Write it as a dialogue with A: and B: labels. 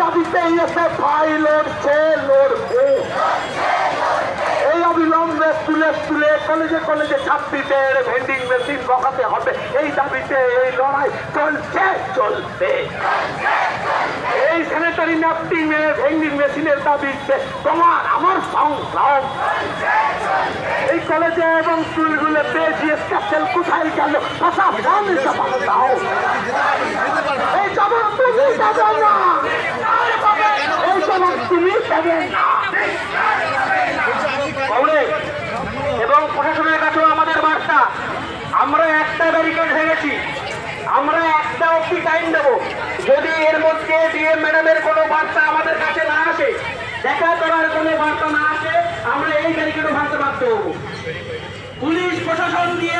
A: দাবিতে ভাই লড়ছে লড়বে। এই অবিলম্বে স্কুলে স্কুলে, কলেজে কলেজে ছাত্রীদের ভেন্ডিং মেশিন বসাতে হবে। এই দাবিতে এই লড়াই চলছে, চলবে। এই স্যানিটারি ন্যাপকিন ভেন্ডিং মেশিনের দাবিতে তোমার, আমার সংগ্রাম। এই কলেজে এবং স্কুলগুলোতে জিএস ক্যাপেল কোথায় গেল, প্রশাসন জবাব দাও। এই জবাব না। এবং প্রশাসনের কাছেও আমাদের বার্তা, আমরা একটা ব্যারিকেড ভেঙেছি। আমরা একটা অব্দি টাইম দেবো। যদি এর মধ্যে ডিএম ম্যাডামের কোনো বার্তা আমাদের কাছে না আসে, দেখা করার কোনো বার্তা না আসে, আমরা এই ব্যারিকেডও ভাঙতে বাধ্য হব। পুলিশ প্রশাসন দিয়ে